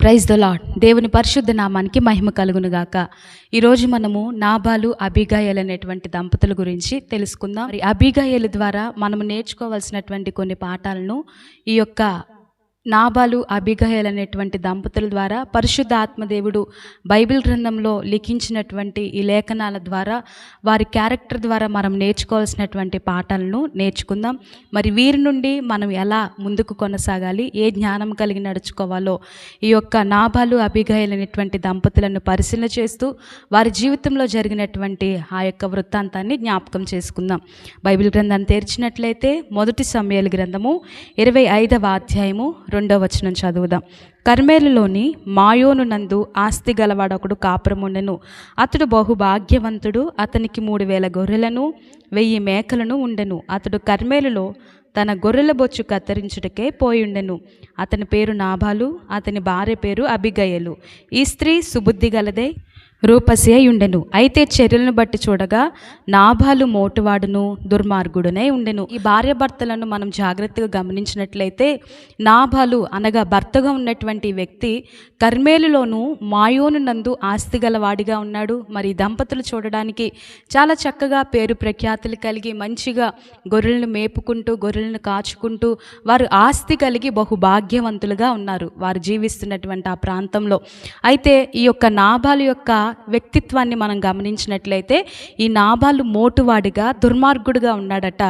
Praise the lord దేవుని పరిశుద్ధ నామానికి మహిమ కలుగును గాక ఈరోజు మనము నాబాలు అభిగాయలు అనేటువంటి దంపతుల గురించి తెలుసుకుందాం. మరి అభిగాయలు ద్వారా మనము నేర్చుకోవాల్సినటువంటి కొన్ని పాఠాలను ఈ యొక్క నాబాలు అబిగహేల్ అనేటువంటి దంపతుల ద్వారా పరిశుద్ధ ఆత్మదేవుడు బైబిల్ గ్రంథంలో లిఖించినటువంటి ఈ లేఖనాల ద్వారా వారి క్యారెక్టర్ ద్వారా మనం నేర్చుకోవాల్సినటువంటి పాఠాలను నేర్చుకుందాం. మరి వీరి నుండి మనం ఎలా ముందుకు కొనసాగాలి ఏ జ్ఞానం కలిగి నడుచుకోవాలో ఈ యొక్క నాబాలు అబిగహేల్ అనేటువంటి దంపతులను పరిశీలన చేస్తూ వారి జీవితంలో జరిగినటువంటి ఆ యొక్క వృత్తాంతాన్ని జ్ఞాపకం చేసుకుందాం. బైబిల్ గ్రంథాన్ని తెరిచినట్లయితే మొదటి సమయాల గ్రంథము ఇరవై ఐదవ అధ్యాయము రెండవ వచనం చదువుదాం. కర్మేలులోని మాయోను నందు ఆస్తి గలవాడొకడు కాపురముండెను. అతడు బహు భాగ్యవంతుడు అతనికి మూడు వేల గొర్రెలను వెయ్యి మేకలను ఉండెను. అతడు కర్మేలులో తన గొర్రెల బొచ్చు కత్తిరించుటకే పోయుండెను. అతని పేరు నాభాలు అతని భార్య పేరు అభిగయలు ఈ స్త్రీ సుబుద్ధి గలదే రూపసి అయి ఉండెను. అయితే చర్యలను బట్టి చూడగా నాభాలు మోటువాడును దుర్మార్గుడునై ఉండెను. ఈ భార్య భర్తలను మనం జాగ్రత్తగా గమనించినట్లయితే నాభాలు అనగా భర్తగా ఉన్నటువంటి వ్యక్తి కర్మేలులోను మాయోను నందు ఆస్తి గలవాడిగా ఉన్నాడు. మరి దంపతులు చూడడానికి చాలా చక్కగా పేరు ప్రఖ్యాతులు కలిగి మంచిగా గొర్రెలను మేపుకుంటూ గొర్రెలను కాచుకుంటూ వారు ఆస్తి కలిగి బహు భాగ్యవంతులుగా ఉన్నారు. వారు జీవిస్తున్నటువంటి ఆ ప్రాంతంలో. అయితే ఈ యొక్క నాభాలు యొక్క వ్యక్తిత్వాన్ని మనం గమనించినట్లయితే ఈ నాబాలు మోటువాడిగా దుర్మార్గుడుగా ఉన్నాడట.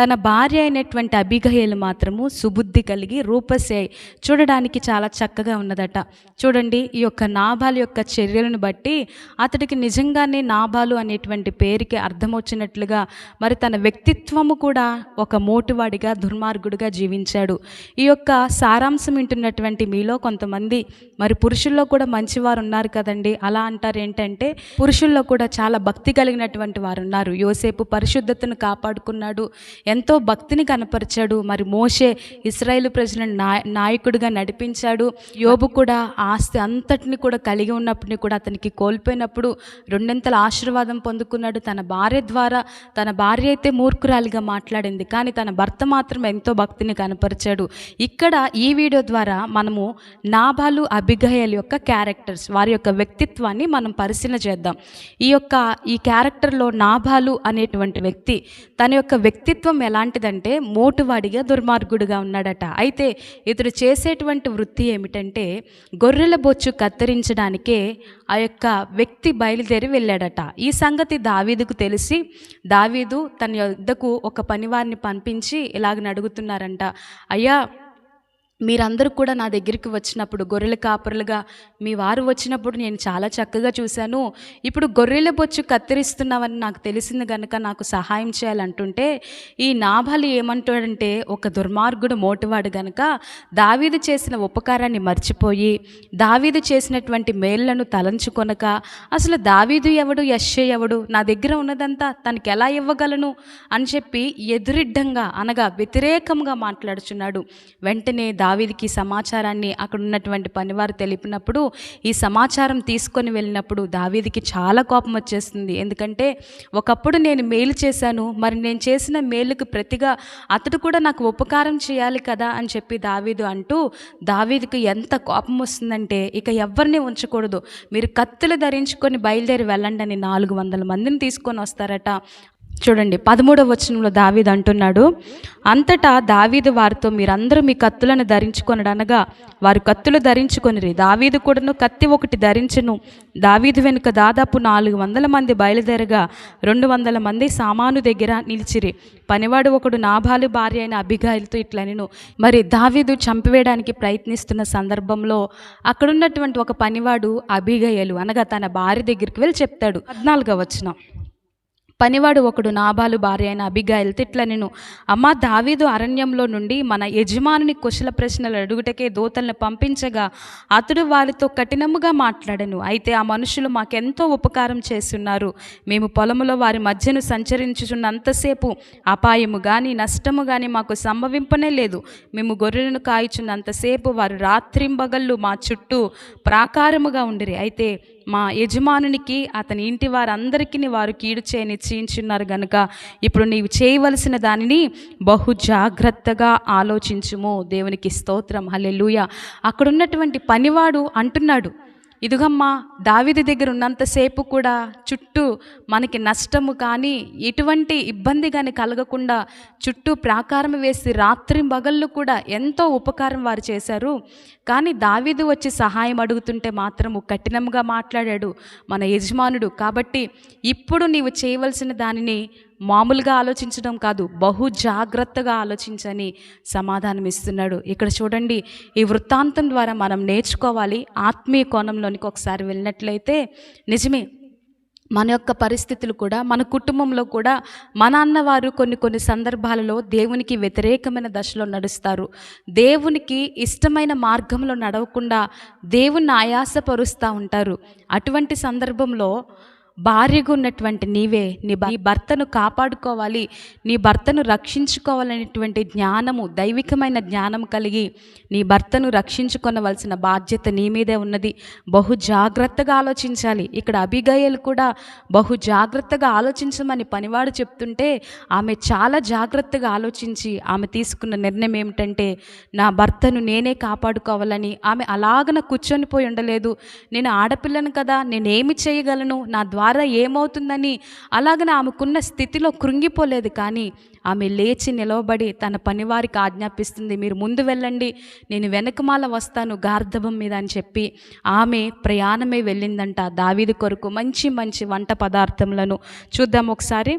తన భార్య అయినటువంటి అభిగయలు మాత్రము సుబుద్ధి కలిగి రూపసే చూడడానికి చాలా చక్కగా ఉన్నదట. చూడండి ఈ యొక్క నాబాలు యొక్క చర్యలను బట్టి అతడికి నిజంగానే నాబాలు అనేటువంటి పేరుకి అర్థం వచ్చినట్లుగా మరి తన వ్యక్తిత్వము కూడా ఒక మోటువాడిగా దుర్మార్గుడిగా జీవించాడు. ఈ యొక్క సారాంశం వింటున్నటువంటి మీలో కొంతమంది మరి పురుషుల్లో కూడా మంచివారు ఉన్నారు కదండి. అలా అంటారు ఏంటంటే పురుషుల్లో కూడా చాలా భక్తి కలిగినటువంటి వారు ఉన్నారు యోసేపు పరిశుద్ధతను కాపాడుకున్నాడు. ఎంతో భక్తిని కనపరిచాడు. మరి మోషే ఇస్రాయేల్ ప్రజలను నాయ నాయకుడిగా నడిపించాడు. యోబు కూడా ఆస్తి అంతటిని కూడా కలిగి ఉన్నప్పటిని కూడా అతనికి కోల్పోయినప్పుడు రెండింతల ఆశీర్వాదం పొందుకున్నాడు. తన భార్య ద్వారా తన భార్య అయితే మూర్ఖురాలిగా మాట్లాడింది. కానీ తన భర్త మాత్రం ఎంతో భక్తిని కనపరిచాడు. ఇక్కడ ఈ వీడియో ద్వారా మనము నాభాలు అభిగయల్ యొక్క క్యారెక్టర్స్ వారి యొక్క వ్యక్తిత్వాన్ని మనం పరిశీలన చేద్దాం. ఈ యొక్క ఈ క్యారెక్టర్లో నాభాలు అనేటువంటి వ్యక్తి తన యొక్క వ్యక్తిత్వం ఎలాంటిదంటే మోటువాడిగా దుర్మార్గుడిగా ఉన్నాడట. అయితే ఇతడు చేసేటువంటి వృత్తి ఏమిటంటే గొర్రెల బొచ్చు కత్తిరించడానికే ఆ యొక్క వ్యక్తి బయలుదేరి వెళ్ళాడట. ఈ సంగతి దావీదుకు తెలిసి దావీదు తన యొద్దకు ఒక పనివారిని పంపించి ఇలాగ అడుగుతున్నారంట. అయ్యా మీరందరూ కూడా నా దగ్గరికి వచ్చినప్పుడు గొర్రెల కాపరులుగా మీ వారు వచ్చినప్పుడు నేను చాలా చక్కగా చూశాను. ఇప్పుడు గొర్రెల బొచ్చు కత్తిరిస్తున్నావని నాకు తెలిసింది కనుక నాకు సహాయం చేయాలంటుంటే ఈ నాభాలు ఏమంటాడంటే ఒక దుర్మార్గుడు మోటువాడు గనుక దావీదు చేసిన ఉపకారాన్ని మర్చిపోయి దావీదు చేసినటువంటి మేళ్ళను తలంచుకొనక అసలు దావీదు ఎవడు యశ్షే ఎవడు నా దగ్గర ఉన్నదంతా తనకి ఎలా ఇవ్వగలను అని చెప్పి ఎదురిడ్డంగా అనగా వ్యతిరేకంగా మాట్లాడుచున్నాడు. వెంటనే దావీదికి సమాచారాన్ని అక్కడ ఉన్నటువంటి పనివారు తెలిపినప్పుడు ఈ సమాచారం తీసుకొని వెళ్ళినప్పుడు దావీదికి చాలా కోపం వచ్చేస్తుంది. ఎందుకంటే ఒకప్పుడు నేను మేలు చేశాను మరి నేను చేసిన మేలుకు ప్రతిగా అతడు కూడా నాకు ఉపకారం చేయాలి కదా అని చెప్పి దావీదు అంటూ దావీదుకు ఎంత కోపం వస్తుందంటే ఇక ఎవరిని ఉంచకూడదు. మీరు కత్తులు ధరించుకొని బయలుదేరి వెళ్ళండి అని నాలుగు వందల మందిని తీసుకొని వస్తారట. చూడండి పదమూడవ వచనంలో దావీదు అంటున్నాడు అంతటా దావీదు వారితో మీరందరూ మీ కత్తులను ధరించుకొనడనగా వారు కత్తులు ధరించుకొనిరి. దావీదు కూడాను కత్తి ఒకటి ధరించను. దావీదు వెనుక దాదాపు నాలుగు వందల మంది బయలుదేరగా రెండు వందల మంది సామాను దగ్గర నిలిచిరి. పనివాడు ఒకడు నాభాలు భార్య అయిన అభిగాయలతో నేను మరి దావీదు చంపివేయడానికి ప్రయత్నిస్తున్న సందర్భంలో అక్కడున్నటువంటి ఒక పనివాడు అభిగయలు అనగా తన భార్య దగ్గరికి వెళ్ళి చెప్తాడు. పద్నాలుగవ వచనం. పనివాడు ఒకడు నాబాలు భార్య అయిన అభిగాయలు తిట్ల నేను అమ్మ దావీదు అరణ్యంలో నుండి మన యజమానుని కుశల ప్రశ్నలు అడుగుటకే దూతలను పంపించగా అతడు వారితో కఠినముగా మాట్లాడను. అయితే ఆ మనుషులు మాకెంతో ఉపకారం చేస్తున్నారు. మేము పొలములో వారి మధ్యను సంచరించుచున్నంతసేపు అపాయము కానీ నష్టము కానీ మాకు సంభవింపనే లేదు. మేము గొర్రెలను కాయుచున్నంతసేపు వారు రాత్రింబగళ్ళు మా చుట్టూ ప్రాకారముగా ఉండిరి. అయితే మా యజమానునికి అతని ఇంటి వారందరికీ వారు కీడు చేయ నిశ్చయించున్నారు గనుక ఇప్పుడు నీవు చేయవలసిన దానిని బహు జాగ్రత్తగా ఆలోచించుము. దేవునికి స్తోత్రం. హలెలుయ అక్కడ ఉన్నటువంటి పనివాడు అంటున్నాడు ఇదిగమ్మా దావిది దగ్గర ఉన్నంతసేపు కూడా చుట్టూ మనకి నష్టము కానీ ఎటువంటి ఇబ్బంది కానీ కలగకుండా చుట్టూ ప్రాకారం వేసి రాత్రి పగళ్ళు కూడా ఎంతో ఉపకారం వారు చేశారు. కానీ దావిది వచ్చి సహాయం అడుగుతుంటే మాత్రము కఠినంగా మాట్లాడాడు మన యజమానుడు. కాబట్టి ఇప్పుడు నీవు చేయవలసిన దానిని మామూలుగా ఆలోచించడం కాదు బహు జాగ్రత్తగా ఆలోచించని సమాధానం ఇస్తున్నాడు. ఇక్కడ చూడండి ఈ వృత్తాంతం ద్వారా మనం నేర్చుకోవాలి. ఆత్మీయ కోణంలోనికి ఒకసారి వెళ్ళినట్లయితే నిజమే మన యొక్క పరిస్థితులు కూడా మన కుటుంబంలో కూడా మన అన్నవారు కొన్ని కొన్ని సందర్భాలలో దేవునికి వ్యతిరేకమైన దశలో నడుస్తారు. దేవునికి ఇష్టమైన మార్గంలో నడవకుండా దేవుణ్ణి ఆయాసపరుస్తూ ఉంటారు. అటువంటి సందర్భంలో భార్యగా ఉన్నటువంటి నీవే నీ నీ భర్తను కాపాడుకోవాలి నీ భర్తను రక్షించుకోవాలనేటువంటి జ్ఞానము దైవికమైన జ్ఞానం కలిగి నీ భర్తను రక్షించుకొనవలసిన బాధ్యత నీ మీదే ఉన్నది. బహు జాగ్రత్తగా ఆలోచించాలి. ఇక్కడ అభిగయలు కూడా బహు జాగ్రత్తగా ఆలోచించమని పనివాడు చెప్తుంటే ఆమె చాలా జాగ్రత్తగా ఆలోచించి ఆమె తీసుకున్న నిర్ణయం ఏమిటంటే నా భర్తను నేనే కాపాడుకోవాలని. ఆమె అలాగన కూర్చొని పోయి ఉండలేదు. నేను ఆడపిల్లను కదా నేనేమి చేయగలను? నా ద్వారా ఏమవుతుందని. అలాగన ఆమెకున్న స్థితిలో కృంగిపోలేదు కానీ ఆమె లేచి నిలవబడి తన పనివారికి ఆజ్ఞాపిస్తుంది మీరు ముందు వెళ్ళండి నేను వెనకమాల వస్తాను గార్ధబం మీద అని చెప్పి ఆమె ప్రయాణమే వెళ్ళిందంట. దావీది కొరకు మంచి మంచి వంట పదార్థములను చూద్దాం ఒకసారి.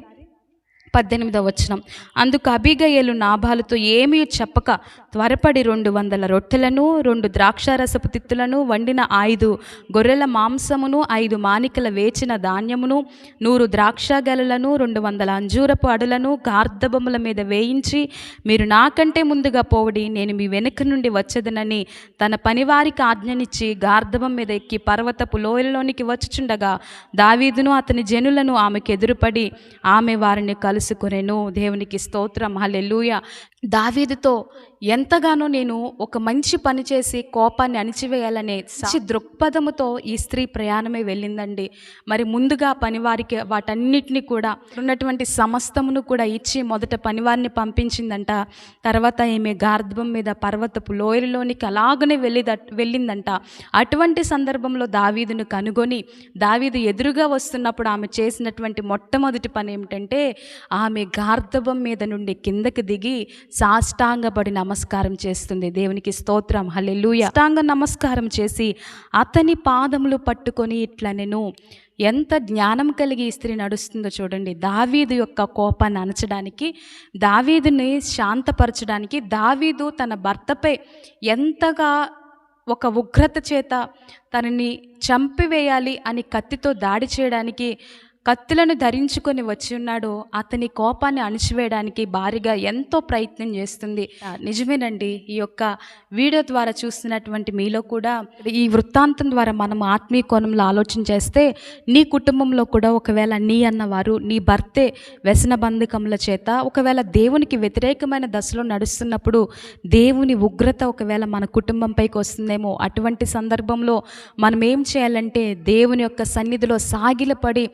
పద్దెనిమిదవ వచనం. అందుకు అబిగయలు నాభాలతో ఏమీ చెప్పక త్వరపడి రెండు వందల రొట్టెలను రెండు ద్రాక్షారసపు తిత్తులను వండిన ఐదు గొర్రెల మాంసమును ఐదు మానికల వేచిన ధాన్యమును నూరు ద్రాక్ష గలలను రెండు వందల అంజూరపు అడులను గార్ధబొమ్మల మీద వేయించి మీరు నాకంటే ముందుగా పోవడి నేను మీ వెనుక నుండి వచ్చేదనని తన పనివారికి ఆజ్ఞనిచ్చి గార్ధబం మీద ఎక్కి పర్వతపు లోయలోనికి వచ్చుచుండగా దావీదును అతని జనులను ఆమెకు ఎదురుపడి ఆమె వారిని కలు కలుసుకొనెను దేవునికి స్తోత్రం. హల్లెలూయ. దావీదుతో ఎంతగానో నేను ఒక మంచి పని చేసి కోపాన్ని అణిచివేయాలనే మంచి దృక్పథముతో ఈ స్త్రీ ప్రయాణమే వెళ్ళిందండి. మరి ముందుగా పనివారికి వాటన్నిటిని కూడా ఉన్నటువంటి సమస్తమును కూడా ఇచ్చి మొదట పనివారిని పంపించిందంట. తర్వాత ఈమె గార్ధం మీద పర్వతపు లోయలోనికి అలాగనే వెళ్ళి వెళ్ళిందంట. అటువంటి సందర్భంలో దావీదును కనుగొని దావీదు ఎదురుగా వస్తున్నప్పుడు ఆమె చేసినటువంటి మొట్టమొదటి పని ఏమిటంటే ఆమె గార్ధవం మీద నుండి కిందకి దిగి సాష్టాంగపడి నమస్కారం చేస్తుంది. దేవునికి స్తోత్రం. హల్లెలూయ. సాష్టాంగ నమస్కారం చేసి అతని పాదములు పట్టుకొని ఇట్లా నేను ఎంత జ్ఞానం కలిగి ఈ స్త్రీ నడుస్తుందో చూడండి. దావీదు యొక్క కోపాన్ని అణచడానికి దావీదుని శాంతపరచడానికి దావీదు తన భర్తపై ఎంతగా ఒక ఉగ్రత చేత తనని చంపివేయాలి అని కత్తితో దాడి చేయడానికి కత్తులను ధరించుకొని వచ్చి ఉన్నాడో అతని కోపాన్ని అణిచివేయడానికి భారీగా ఎంతో ప్రయత్నం చేస్తుంది. నిజమేనండి ఈ యొక్క వీడియో ద్వారా చూస్తున్నటువంటి మీలో కూడా ఈ వృత్తాంతం ద్వారా మనం ఆత్మీయ కోణంలో ఆలోచన చేస్తే నీ కుటుంబంలో కూడా ఒకవేళ నీ అన్నవారు నీ భర్తే వ్యసన బంధకముల చేత ఒకవేళ దేవునికి వ్యతిరేకమైన దశలో నడుస్తున్నప్పుడు దేవుని ఉగ్రత ఒకవేళ మన కుటుంబంపైకి వస్తుందేమో అటువంటి సందర్భంలో మనం ఏం చేయాలంటే దేవుని యొక్క సన్నిధిలో సాగిలపడి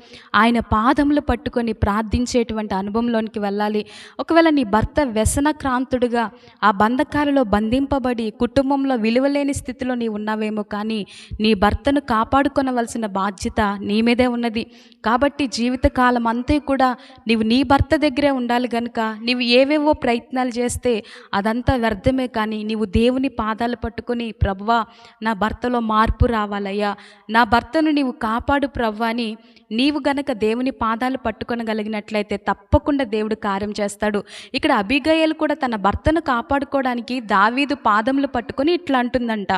ఆయన పాదములు పట్టుకొని ప్రార్థించేటువంటి అనుభవంలోనికి వెళ్ళాలి. ఒకవేళ నీ భర్త వ్యసనక్రాంతుడుగా ఆ బంధకాలలో బంధింపబడి కుటుంబంలో విలువలేని స్థితిలో నీ ఉన్నావేమో కానీ నీ భర్తను కాపాడుకొనవలసిన బాధ్యత నీ మీదే ఉన్నది. కాబట్టి జీవితకాలం అంతే కూడా నీవు నీ భర్త దగ్గరే ఉండాలి కనుక నీవు ఏవేవో ప్రయత్నాలు చేస్తే అదంతా వ్యర్థమే కానీ నీవు దేవుని పాదాలు పట్టుకొని ప్రవ్వా నా భర్తలో మార్పు రావాలయ్యా. నా భర్తను నీవు కాపాడు ప్రవ్వా అని నీవు గనక దేవుని పాదాలు పట్టుకొనగలిగినట్లయితే తప్పకుండా దేవుడు కార్యం చేస్తాడు. ఇక్కడ అభిగయలు కూడా తన భర్తను కాపాడుకోవడానికి దావీదు పాదములు పట్టుకొని ఇట్లా అంటుందంట.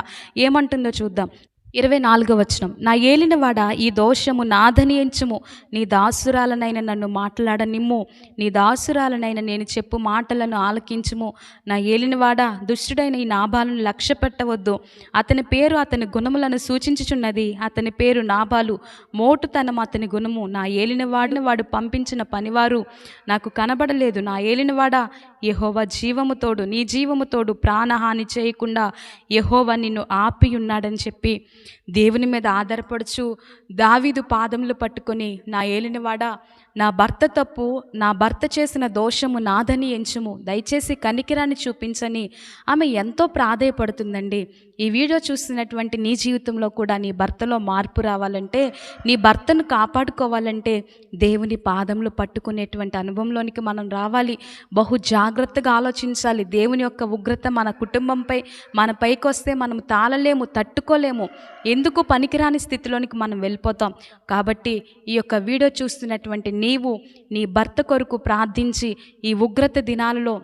ఏమంటుందో చూద్దాం. ఇరవై నాలుగో వచనం. నా ఏలినవాడ ఈ దోషము నాదని ఎంచుము. నీ దాసురాలనైన నన్ను మాట్లాడనిమ్ము. నీ దాసురాలనైన నేను చెప్పు మాటలను ఆలకించుము. నా ఏలినవాడ దుష్టుడైన ఈ నాభాలను లక్ష్య పెట్టవద్దు అతని పేరు అతని గుణములను సూచించుచున్నది. అతని పేరు నాభాలు. మోటుతనం అతని గుణము. నా ఏలినవాడిని వాడు పంపించిన పనివారు. నాకు కనబడలేదు. నా ఏలినవాడ యహోవ జీవముతోడు నీ జీవముతోడు ప్రాణహాని చేయకుండా యహోవ నిన్ను ఆపి ఉన్నాడని చెప్పి దేవుని మీద ఆధారపడుచు దావీదు పాదములు పట్టుకొని నా ఏలినవాడా నా భర్త తప్పు నా భర్త చేసిన దోషము నాదని ఎంచుము. దయచేసి కనికిరాన్ని చూపించని ఆమె ఎంతో ప్రాధాయపడుతుందండి. ఈ వీడియో చూస్తున్నటువంటి నీ జీవితంలో కూడా నీ భర్తలో మార్పు రావాలంటే నీ భర్తను కాపాడుకోవాలంటే దేవుని పాదములు పట్టుకునేటువంటి అనుభవంలోనికి మనం రావాలి. బహుజా జాగ్రత్తగా ఆలోచించాలి. దేవుని యొక్క ఉగ్రత మన కుటుంబంపై మన పైకి వస్తే మనం తాళలేము తట్టుకోలేము. ఎందుకు పనికిరాని స్థితిలోనికి మనం వెళ్ళిపోతాం? కాబట్టి ఈ యొక్క వీడియో చూస్తున్నటువంటి నీవు నీ భర్త కొరకు ప్రార్థించి ఈ ఉగ్రత దినాలలో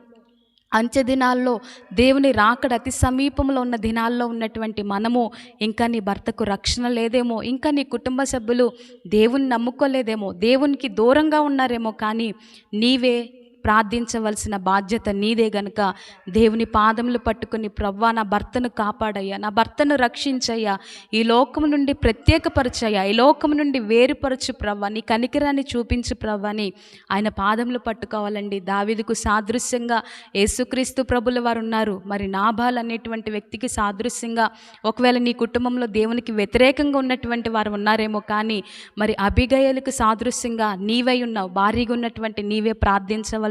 అంచె దినాల్లో దేవుని రాకడ అతి సమీపంలో ఉన్న దినాల్లో ఉన్నటువంటి మనము ఇంకా నీ భర్తకు రక్షణ లేదేమో ఇంకా నీ కుటుంబ సభ్యులు దేవుని నమ్ముకోలేదేమో దేవునికి దూరంగా ఉన్నారేమో కానీ నీవే ప్రార్థించవలసిన బాధ్యత నీదే గనుక. దేవుని పాదములు పట్టుకుని ప్రవ్వా నా భర్తను కాపాడయ్యా నా భర్తను రక్షించయ్యా. ఈ లోకం నుండి ప్రత్యేకపరచయ్యా ఈ లోకం నుండి వేరుపరచు ప్రవ్వా నీ కనికరాన్ని చూపించు ప్రవ్వని ఆయన పాదములు పట్టుకోవాలండి. దావిదుకు సాదృశ్యంగా యేసుక్రీస్తు ప్రభుల వారు ఉన్నారు. మరి నాభాల్ అనేటువంటి వ్యక్తికి సాదృశ్యంగా ఒకవేళ నీ కుటుంబంలో దేవునికి వ్యతిరేకంగా ఉన్నటువంటి వారు ఉన్నారేమో కానీ మరి అభిగయలకు సాదృశ్యంగా నీవై ఉన్నావు. భారీగా ఉన్నటువంటి నీవే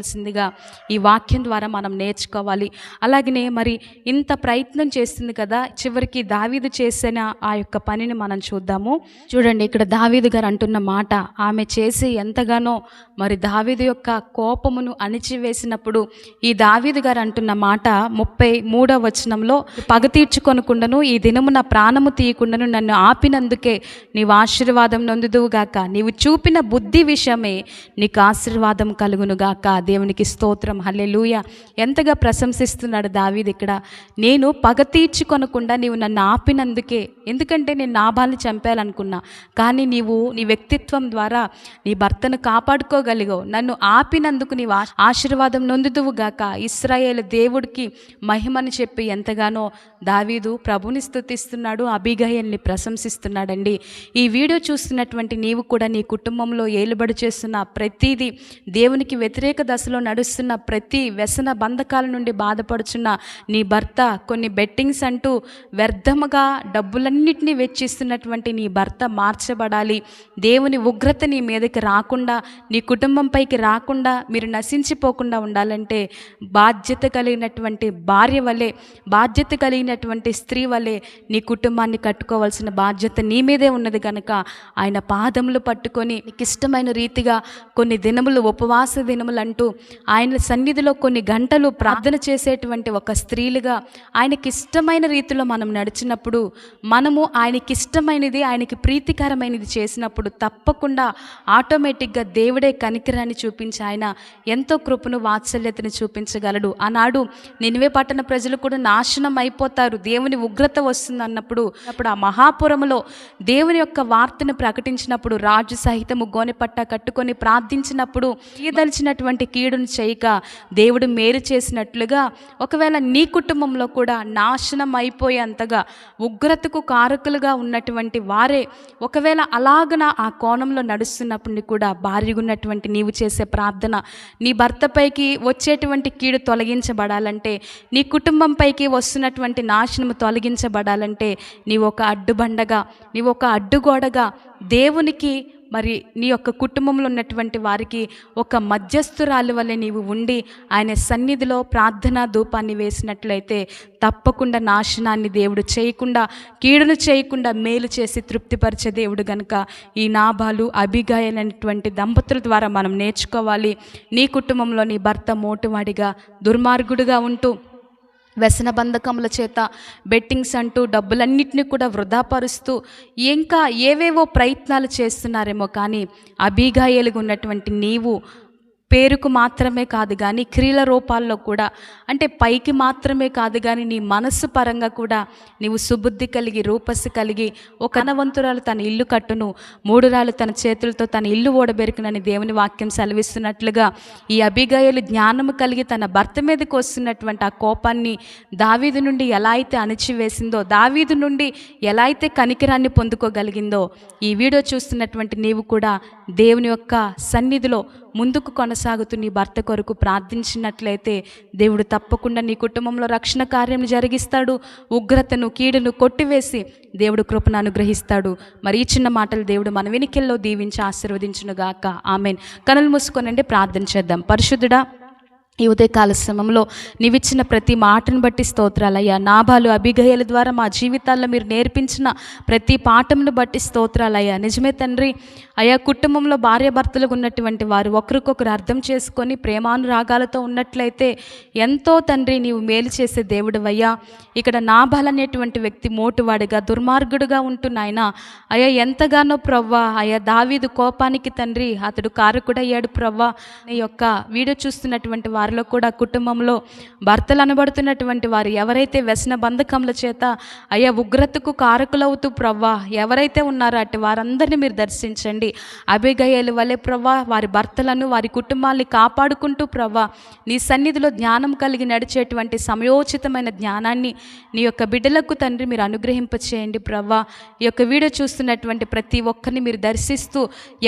ప్రార్థించవలసిందిగా ఈ వాక్యం ద్వారా మనం నేర్చుకోవాలి. అలాగనే మరి ఇంత ప్రయత్నం చేస్తుంది కదా చివరికి దావీదు చేసిన ఆ యొక్క పనిని మనం చూద్దాము. చూడండి ఇక్కడ దావీదు గారు అంటున్న మాట ఆమె చేసి ఎంతగానో మరి దావీదు యొక్క కోపమును అణిచివేసినప్పుడు ఈ దావీదు గారు అంటున్న మాట ముప్పై మూడవ వచనంలో పగ తీర్చుకొనకుండాను ఈ దినము నా ప్రాణము తీయకుండాను నన్ను ఆపినందుకే నీవు ఆశీర్వాదం నొందుదువుగాక నీవు చూపిన బుద్ధి విషయమే నీకు ఆశీర్వాదం కలుగునుగాక దేవునికి స్తోత్రం. హల్లెలూయ. ఎంతగా ప్రశంసిస్తున్నాడు దావీదు ఇక్కడ. నేను పగ తీర్చుకొనకుండా నీవు నన్ను ఆపినందుకే. ఎందుకంటే నేను నాభాల్ని చంపేయాలనుకున్నా కానీ నీవు నీ వ్యక్తిత్వం ద్వారా నీ భర్తను కాపాడుకోగలిగావు. నన్ను ఆపినందుకు నీవు ఆశీర్వాదం ఆశీర్వాదం నొందుదువుగాక ఇస్రాయేల్ దేవుడికి మహిమని చెప్పి ఎంతగానో దావీదు ప్రభుని స్థుతిస్తున్నాడు అభిగయల్ని ప్రశంసిస్తున్నాడండి. ఈ వీడియో చూస్తున్నటువంటి నీవు కూడా నీ కుటుంబంలో ఏలుబడి చేస్తున్న ప్రతిదీ దేవునికి వ్యతిరేక దశ దశలో నడుస్తున్న ప్రతి వ్యసన బంధకాల నుండి బాధపడుచున్న నీ భర్త కొన్ని బెట్టింగ్స్ అంటూ వ్యర్థముగా డబ్బులన్నింటినీ వెచ్చిస్తున్నటువంటి నీ భర్త మార్చబడాలి. దేవుని ఉగ్రత నీ మీదకి రాకుండా నీ కుటుంబంపైకి రాకుండా మీరు నశించిపోకుండా ఉండాలంటే బాధ్యత కలిగినటువంటి భార్య వలె బాధ్యత కలిగినటువంటి స్త్రీ వలె నీ కుటుంబాన్ని కట్టుకోవాల్సిన బాధ్యత నీ మీదే ఉన్నది కనుక ఆయన పాదములు పట్టుకొని నీకు ఇష్టమైన రీతిగా కొన్ని దినములు ఉపవాస దినములు అంటూ ఆయన సన్నిధిలో కొన్ని గంటలు ప్రార్థన చేసేటువంటి ఒక స్త్రీలుగా ఆయనకి ఇష్టమైన రీతిలో మనం నడిచినప్పుడు మనము ఆయనకి ఇష్టమైనది ఆయనకి ప్రీతికరమైనది చేసినప్పుడు తప్పకుండా ఆటోమేటిక్గా దేవుడే కనికరాన్ని చూపించి ఆయన ఎంతో కృపను వాత్సల్యతను చూపించగలడు. ఆనాడు నినివే పట్టణ ప్రజలు కూడా నాశనం అయిపోతారు. దేవుని ఉగ్రత వస్తుంది అన్నప్పుడు అప్పుడు ఆ మహాపురములో దేవుని యొక్క వార్తను ప్రకటించినప్పుడు రాజు సహితము గోనెపట్ట కట్టుకొని ప్రార్థించినప్పుడు చేయదలిచినటువంటి కీడును చేయక దేవుడు మేలు చేసినట్లుగా ఒకవేళ నీ కుటుంబంలో కూడా నాశనం అయిపోయేంతగా ఉగ్రతకు కారకులుగా ఉన్నటువంటి వారే ఒకవేళ అలాగన ఆ కోణంలో నడుస్తున్నప్పుడు కూడా భార్యగా ఉన్నటువంటి నీవు చేసే ప్రార్థన నీ భర్తపైకి వచ్చేటువంటి కీడు తొలగించబడాలంటే నీ కుటుంబంపైకి వస్తున్నటువంటి నాశనము తొలగించబడాలంటే నీవు ఒక అడ్డుబండగా నీవు ఒక అడ్డుగోడగా దేవునికి మరి నీ యొక్క కుటుంబంలో ఉన్నటువంటి వారికి ఒక మధ్యస్థురాలు వల్లే నీవు ఉండి ఆయన సన్నిధిలో ప్రార్థనా ధూపాన్ని వేసినట్లయితే తప్పకుండా నాశనాన్ని దేవుడు చేయకుండా కీడును చేయకుండా మేలు చేసి తృప్తిపరిచే దేవుడు గనుక ఈ నాభాలు అభిగాయలైనటువంటి దంపతుల ద్వారా మనం నేర్చుకోవాలి. నీ కుటుంబంలో నీ భర్త మోటువాడిగా దుర్మార్గుడుగా ఉంటూ వ్యసన బంధకముల చేత బెట్టింగ్స్ అంటూ డబ్బులన్నింటినీ కూడా వృధాపరుస్తూ ఇంకా ఏవేవో ప్రయత్నాలు చేస్తున్నారేమో కానీ అభిగాయలుగా ఉన్నటువంటి నీవు పేరుకు మాత్రమే కాదు కానీ క్రియల రూపాల్లో కూడా అంటే పైకి మాత్రమే కాదు కానీ నీ మనస్సు పరంగా కూడా నీవు సుబుద్ధి కలిగి రూపస్సు కలిగి ఒక అనవంతురాలు తన ఇల్లు కట్టును మూడు రాళ్ళు తన చేతులతో తన ఇల్లు ఓడబెరుకునని దేవుని వాక్యం సెలవిస్తున్నట్లుగా ఈ అభిగాయలు జ్ఞానము కలిగి తన భర్త మీదకి వస్తున్నటువంటి ఆ కోపాన్ని దావీదు నుండి ఎలా అయితే అణిచివేసిందో దావీదు నుండి ఎలా అయితే కనికిరాన్ని పొందుకోగలిగిందో ఈ వీడియో చూస్తున్నటువంటి నీవు కూడా దేవుని యొక్క సన్నిధిలో ముందుకు కొనసాగుతూ నీ భర్త కొరకు ప్రార్థించినట్లయితే దేవుడు తప్పకుండా నీ కుటుంబంలో రక్షణ కార్యం జరిగిస్తాడు. ఉగ్రతను కీడును కొట్టివేసి దేవుడు కృపను అనుగ్రహిస్తాడు. మరి ఈ చిన్న మాటలు దేవుడు మన వెనికెల్లో దీవించి ఆశీర్వదించునుగాక. ఆమెన్. కనులు మూసుకొనండి ప్రార్థన చేద్దాం. పరిశుద్ధుడా ఈ ఉదయకాల సమయంలో నీవిచ్చిన ప్రతి మాటను బట్టి స్తోత్రాలయ్యా. నాభాలు అభిగయల ద్వారా మా జీవితాల్లో మీరు నేర్పించిన ప్రతి పాఠమును బట్టి స్తోత్రాలయ్యా. నిజమే తండ్రి అయా కుటుంబంలో భార్యాభర్తలకు ఉన్నటువంటి వారు ఒకరికొకరు అర్థం చేసుకొని ప్రేమానురాగాలతో ఉన్నట్లయితే ఎంతో తండ్రి నీవు మేలు చేసే దేవుడివయ్యా. ఇక్కడ నాభాల్ అనేటువంటి వ్యక్తి మోటువాడిగా దుర్మార్గుడుగా ఉంటున్నాయన అయ్యా ఎంతగానో ప్రవ్వా అయా దావీదు కోపానికి తండ్రి అతడు కారకుడయ్యాడు ప్రవ్వా. నీ యొక్క వీడియో చూస్తున్నటువంటి వారిలో కూడా కుటుంబంలో భర్తలు అనబడుతున్నటువంటి వారు ఎవరైతే వ్యసన బంధకముల చేత అయ్యా ఉగ్రతకు కారకులవుతూ ప్రవ్వా ఎవరైతే ఉన్నారో అటు వారందరినీ మీరు దర్శించండి. అభిగయలు వలె ప్రవ్వా వారి భర్తలను వారి కుటుంబాల్ని కాపాడుకుంటూ ప్రవ్వా నీ సన్నిధిలో జ్ఞానం కలిగి నడిచేటువంటి సమయోచితమైన జ్ఞానాన్ని నీ యొక్క బిడ్డలకు తండ్రి మీరు అనుగ్రహింపచేయండి ప్రవ్వా. ఈ యొక్క వీడియో చూస్తున్నటువంటి ప్రతి ఒక్కరిని మీరు దర్శిస్తూ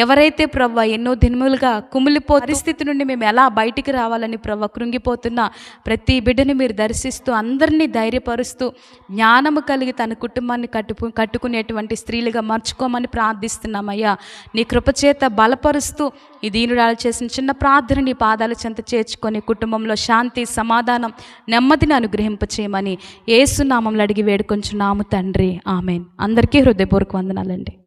ఎవరైతే ప్రవ్వా ఎన్నో దినములుగా కుమిలిపో పరిస్థితి నుండి మేము ఎలా బయటికి రావాలని ప్రవ్వ కృంగిపోతున్న ప్రతి బిడ్డని మీరు దర్శిస్తూ అందరినీ ధైర్యపరుస్తూ జ్ఞానము కలిగి తన కుటుంబాన్ని కట్టుకు కట్టుకునేటువంటి స్త్రీలుగా మర్చుకోమని ప్రార్థిస్తున్నామయ్యా. నీ కృపచేత బలపరుస్తూ ఈ దీనుడాలు చేసిన చిన్న ప్రార్థన నీ పాదాల చెంత చేర్చుకొని కుటుంబంలో శాంతి సమాధానం నెమ్మదిని అనుగ్రహింపచేయమని ఏసునామంలో అడిగి వేడుకొంచున్నాము తండ్రి. ఆమెన్. అందరికీ హృదయపూర్వక వందనాలండి.